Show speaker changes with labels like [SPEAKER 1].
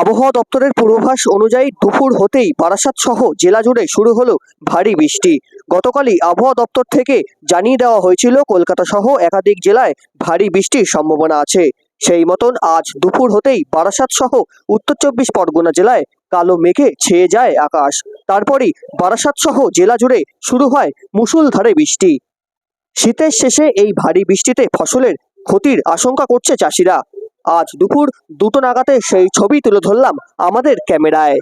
[SPEAKER 1] আবহাওয়া দপ্তরের পূর্বাভাস অনুযায়ী দুপুর হতেই বারাসাত সহ জেলা জুড়ে শুরু হলো ভারী বৃষ্টি। গতকালই আবহাওয়া দপ্তর থেকে জানিয়ে দেওয়া হয়েছিল, কলকাতা সহ একাধিক জেলায় ভারী বৃষ্টির সম্ভাবনা আছে। সেই মতন আজ দুপুর হতেই বারাসাত সহ উত্তর চব্বিশ পরগনা জেলায় কালো মেঘে ছেয়ে যায় আকাশ। তারপরই বারাসাত সহ জেলা জুড়ে শুরু হয় মুষলধারে বৃষ্টি। শীতের শেষে এই ভারী বৃষ্টিতে ফসলের ক্ষতির আশঙ্কা করছে চাষিরা। আজ দুপুর দুটো নাগাতে সেই ছবি তুলে ধরলাম আমাদের ক্যামেরায়।